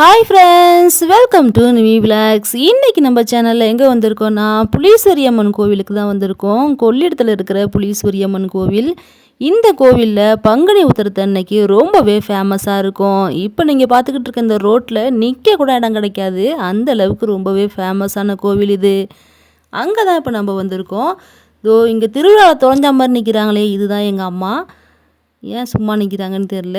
Hi friends welcome to Nivi vlogs இன்றைக்கி நம்ம சேனலில் எங்கே வந்திருக்கோம்னா புலீஸ்வரி அம்மன் கோவிலுக்கு தான் வந்திருக்கோம். கொள்ளிடத்தில் இருக்கிற புலீஸ்வரி அம்மன் கோவில். இந்த கோவிலில் பங்குனி உத்தரத்து அன்னைக்கு ரொம்பவே ஃபேமஸாக இருக்கும். இப்போ நீங்கள் பார்த்துக்கிட்டு இருக்க இந்த ரோட்டில் நிற்க கூட இடம் கிடைக்காது. அந்த அளவுக்கு ரொம்பவே ஃபேமஸான கோவில் இது. அங்கே தான் இப்போ நம்ம வந்திருக்கோம். இதோ இங்கே திருவிழாவில் தொலைஞ்ச மாதிரி நிற்கிறாங்களே இதுதான் எங்கள் அம்மா. ஏன் சும்மா நிற்கிறாங்கன்னு தெரில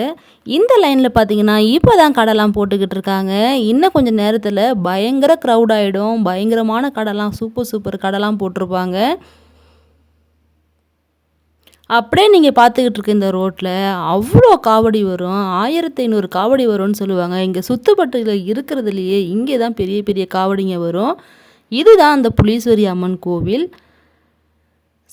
இந்த லைனில் பார்த்தீங்கன்னா இப்போ தான் கடைலாம் போட்டுக்கிட்டு இருக்காங்க. இன்னும் கொஞ்சம் நேரத்தில் பயங்கர க்ரௌட் ஆகிடும் பயங்கரமான கடைலாம் சூப்பர் சூப்பர் கடைலாம் போட்டிருப்பாங்க. அப்படியே நீங்கள் பார்த்துக்கிட்டு இருக்க இந்த ரோட்டில் அவ்வளோ காவடி வரும். ஆயிரத்தி ஐநூறு காவடி வரும்னு சொல்லுவாங்க. இங்கே சுத்துப்பட்டுல இருக்கிறதுலையே இங்கே தான் பெரிய பெரிய காவடிங்க வரும். இதுதான் அந்த புலீஸ்வரி அம்மன் கோவில்.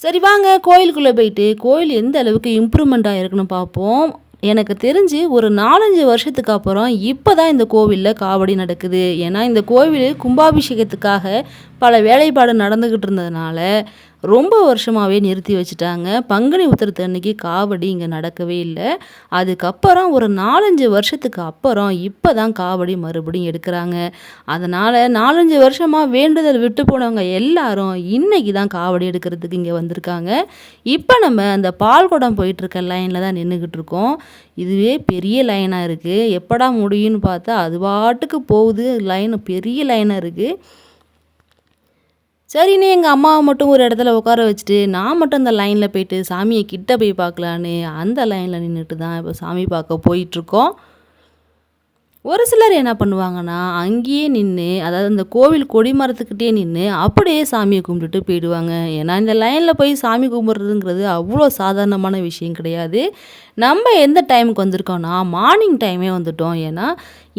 சரி வாங்க கோயிலுக்குள்ளே போயிட்டு கோயில் எந்த அளவுக்கு இம்ப்ரூவ்மெண்ட் ஆகிருக்குன்னு பார்ப்போம். எனக்கு தெரிஞ்சு ஒரு நாலஞ்சு வருஷத்துக்கு அப்புறம் இப்போ தான் இந்த கோவிலில் காவடி நடக்குது. ஏன்னா இந்த கோவில் கும்பாபிஷேகத்துக்காக பல வேலைப்பாடு நடந்துக்கிட்டு இருந்ததுனால ரொம்ப வருஷமாகவே நிறுத்தி வச்சுட்டாங்க. பங்குனி உத்திரத்து அன்னைக்கு காவடி இங்கே நடக்கவே இல்லை. அதுக்கப்புறம் ஒரு நாலஞ்சு வருஷத்துக்கு அப்புறம் இப்போ தான் காவடி மறுபடியும் எடுக்கிறாங்க. அதனால் நாலஞ்சு வருஷமாக வேண்டுதல் விட்டு போனவங்க எல்லாரும் இன்னைக்கு தான் காவடி எடுக்கிறதுக்கு இங்கே வந்திருக்காங்க. இப்போ நம்ம அந்த பால்குடம் போயிட்டுருக்க லைனில் தான் நின்றுக்கிட்டு இருக்கோம். இதுவே பெரிய லைனாக இருக்குது எப்படா முடியும்னு பார்த்தா அது பாட்டுக்கு போகுது. லைன் பெரிய லைனாக இருக்குது சரின்னு எங்கள் அம்மாவை மட்டும் ஒரு இடத்துல உட்கார வச்சுட்டு நான் மட்டும் அந்த லைனில் போயிட்டு சாமியை கிட்ட போய் பார்க்கலான்னு அந்த லைனில் நின்றுட்டு தான் இப்போ சாமி பார்க்க போயிட்டுருக்கோம். ஒரு சிலர் என்ன பண்ணுவாங்கன்னா அங்கேயே நின்று அதாவது அந்த கோவில் கொடிமரத்துக்கிட்டே நின்று அப்படியே சாமியை கும்பிட்டுட்டு போயிடுவாங்க. ஏன்னா இந்த லைனில் போய் சாமி கும்பிட்றதுங்கிறது அவ்வளோ சாதாரணமான விஷயம் கிடையாது. நம்ம எந்த டைமுக்கு வந்திருக்கோம்னா மார்னிங் டைமே வந்துட்டோம். ஏன்னா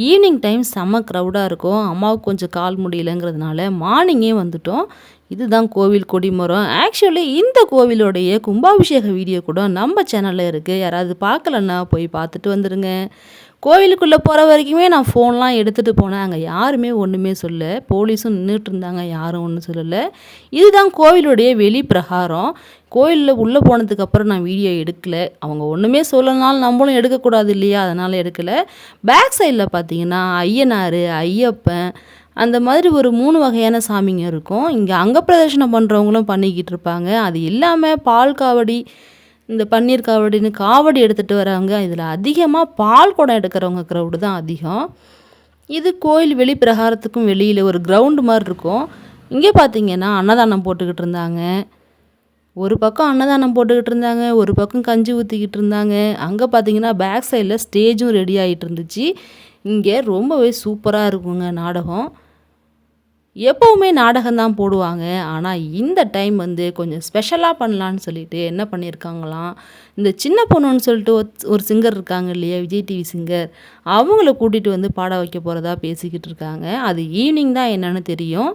ஈவினிங் டைம் செம்ம க்ரௌடாக இருக்கும். அம்மாவுக்கு கொஞ்சம் கால் முடியலைங்கிறதுனால மார்னிங்கே வந்துட்டோம். இதுதான் கோவில் கொடிமரம் ஆக்சுவலி இந்த கோவிலோடைய கும்பாபிஷேக வீடியோ கூட நம்ம சேனலில் இருக்குது யாராவது பார்க்கலன்னா போய் பார்த்துட்டு வந்துடுங்க கோவிலுக்குள்ளே போகிற வரைக்குமே நான் ஃபோன்லாம் எடுத்துகிட்டு போனேன். அங்கே யாருமே ஒன்றுமே சொல்ல போலீஸும் நின்றுட்டு இருந்தாங்க. யாரும் ஒன்றும் சொல்லலை. இதுதான் கோவிலுடைய வெளி பிரகாரம். கோயிலில் உள்ளே போனதுக்கப்புறம் நான் வீடியோ எடுக்கலை. அவங்க ஒன்றுமே சொல்லனாலும் நம்மளும் எடுக்கக்கூடாது இல்லையா? அதனால் எடுக்கலை. பேக் சைடில் பார்த்தீங்கன்னா ஐயனார் ஐயப்பன் அந்த மாதிரி ஒரு மூணு வகையான சாமிங்க இருக்கும். இங்கே அங்க பிரதர்ஷனம் பண்ணுறவங்களும் பண்ணிக்கிட்டு இருப்பாங்க. அது இல்லாமல் பால் காவடி இந்த பன்னீர் காவடின்னு காவடி எடுத்துகிட்டு வரவங்க இதில் அதிகமாக பால் குடம் எடுக்கிறவங்க க்ரௌடு தான் அதிகம். இது கோயில் வெளி பிரகாரத்துக்கும் வெளியில் ஒரு கிரவுண்டு மாதிரி இருக்கும். இங்கே பார்த்தீங்கன்னா அன்னதானம் போட்டுக்கிட்டு இருந்தாங்க. ஒரு பக்கம் அன்னதானம் போட்டுக்கிட்டு இருந்தாங்க ஒரு பக்கம் கஞ்சி ஊற்றிக்கிட்டு இருந்தாங்க. அங்கே பார்த்தீங்கன்னா பேக் சைடில் ஸ்டேஜும் ரெடி ஆகிட்டு இருந்துச்சு. இங்கே ரொம்பவே சூப்பராக இருக்குங்க நாடகம். எப்போவுமே நாடகம் தான் போடுவாங்க. ஆனால் இந்த டைம் வந்து கொஞ்சம் ஸ்பெஷலாக பண்ணலான்னு சொல்லிட்டு என்ன பண்ணியிருக்காங்களாம் இந்த சின்ன பொண்ணுன்னு சொல்லிட்டு ஒரு சிங்கர் இருக்காங்க இல்லையா விஜய் டிவி சிங்கர் அவங்கள கூட்டிகிட்டு வந்து பாட வைக்க போகிறதா பேசிக்கிட்டு இருக்காங்க. அது ஈவினிங் தான் என்னென்னு தெரியும்.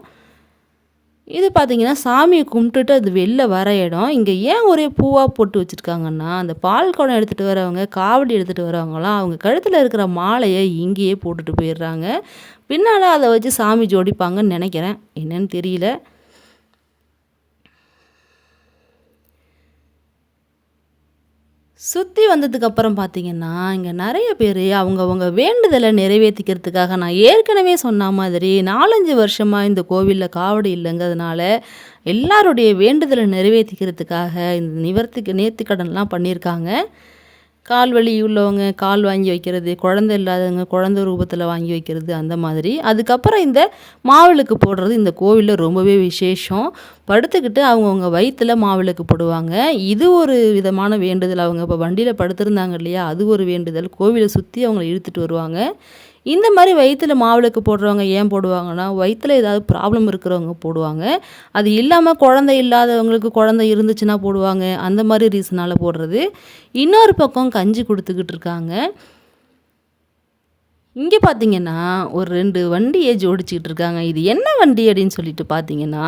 இது பார்த்தீங்கன்னா சாமியை கும்பிட்டுட்டு அது வெளில வர இடம். இங்கே ஏன் ஒரே பூவாக போட்டு வச்சுருக்காங்கன்னா அந்த பால் குடம் எடுத்துகிட்டு வரவங்க காவடி எடுத்துகிட்டு வரவங்களாம் அவங்க கழுத்தில் இருக்கிற மாலையை இங்கேயே போட்டுட்டு போயிடுறாங்க. பின்னால் அதை வச்சு சாமி ஜோடிப்பாங்கன்னு நினைக்கிறேன். என்னன்னு தெரியல. சுற்றி வந்ததுக்கப்புறம் பார்த்தீங்கன்னா இங்கே நிறைய பேர் அவங்கவுங்க வேண்டுதலை நிறைவேற்றிக்கிறதுக்காக நான் ஏற்கனவே சொன்ன மாதிரி நாலஞ்சு வருஷமாக இந்த கோவிலில் காவடி இல்லைங்கிறதுனால எல்லாருடைய வேண்டுதலை நிறைவேற்றிக்கிறதுக்காக இந்த நிவர்த்திக்கு நேர்த்திக்கடன்லாம் பண்ணியிருக்காங்க. கால் வலி உள்ளவங்க கால் வாங்கி வைக்கிறது குழந்தை இல்லாதவங்க குழந்த ரூபத்தில் வாங்கி வைக்கிறது அந்த மாதிரி. அதுக்கப்புறம் இந்த மாவிளக்கு போடுறது இந்த கோவிலில் ரொம்பவே விசேஷம். படுத்துக்கிட்டு அவங்கவுங்க வயிற்றில் மாவிளக்கு போடுவாங்க. இது ஒரு விதமான வேண்டுதல். அவங்க இப்போ வண்டியில் படுத்திருந்தாங்க இல்லையா? அது ஒரு வேண்டுதல். கோவிலை சுற்றி அவங்கள இழுத்துட்டு வருவாங்க. இந்த மாதிரி வயிற்றில் மாவிளக்கு போடுறவங்க ஏன் போடுவாங்கன்னா வயிற்றில் ஏதாவது ப்ராப்ளம் இருக்கிறவங்க போடுவாங்க. அது இல்லாமல் குழந்தை இல்லாதவங்களுக்கு குழந்தை இருந்துச்சுன்னா போடுவாங்க. அந்த மாதிரி ரீசனால் போடுறது. இன்னொரு பக்கம் கஞ்சி கொடுத்துக்கிட்டு இருக்காங்க. இங்கே பார்த்தீங்கன்னா ஒரு ரெண்டு வண்டியை ஜோடிச்சிக்கிட்டு இருக்காங்க. இது என்ன வண்டி அப்படின்னு சொல்லிட்டு பார்த்தீங்கன்னா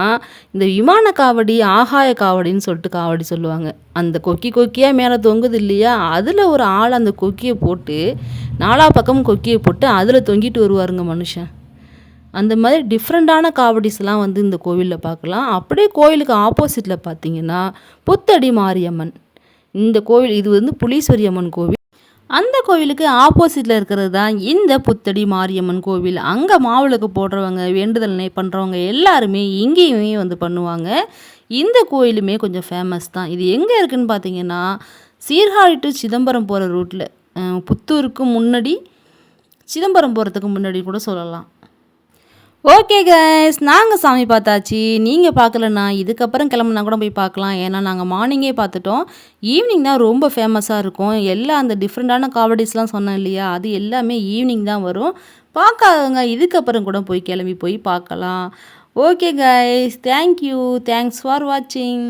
இந்த விமான காவடி ஆகாய காவடின்னு சொல்லிட்டு காவடி சொல்லுவாங்க. அந்த கொக்கி கொக்கியாக மேலே தொங்குது இல்லையா? அதில் ஒரு ஆள் அந்த கொக்கியை போட்டு நாலா பக்கமும் கொக்கியை போட்டு அதில் தொங்கிட்டு வருவாருங்க மனுஷன். அந்த மாதிரி டிஃப்ரெண்ட்டான காவடிஸ்லாம் வந்து இந்த கோவிலில் பார்க்கலாம். அப்படியே கோவிலுக்கு ஆப்போசிட்டில் பார்த்தீங்கன்னா புத்தடி மாரியம்மன். இந்த கோவில் இது வந்து புலீஸ்வரியம்மன் கோவில். அந்த கோவிலுக்கு ஆப்போசிட்டில் இருக்கிறது தான் இந்த புத்தடி மாரியம்மன் கோவில். அங்கே மாவிளக்கு போடுறவங்க வேண்டுதல் பண்ணுறவங்க எல்லாருமே இங்கேயுமே வந்து பண்ணுவாங்க. இந்த கோயிலுமே கொஞ்சம் ஃபேமஸ் தான். இது எங்கே இருக்குதுன்னு பார்த்தீங்கன்னா சீர்காழி டு சிதம்பரம் போகிற ரூட்டில் புத்தூருக்கு முன்னாடி சிதம்பரம் போகிறதுக்கு முன்னாடி கூட சொல்லலாம். ஓகே கைஸ் நாங்கள் சாமி பார்த்தாச்சு. நீங்கள் பார்க்கலன்னா இதுக்கப்புறம் கிளம்புனா கூட போய் பார்க்கலாம். ஏன்னா நாங்கள் மார்னிங்கே பார்த்துட்டோம். ஈவினிங் தான் ரொம்ப ஃபேமஸாக இருக்கும். எல்லா அந்த டிஃப்ரெண்ட்டான காமெடிஸ்லாம் சொன்னேன் இல்லையா? அது எல்லாமே ஈவினிங் தான் வரும். பார்க்காதவங்க இதுக்கப்புறம் கூட போய் கிளம்பி போய் பார்க்கலாம். Okay guys thank you thanks for வாட்சிங்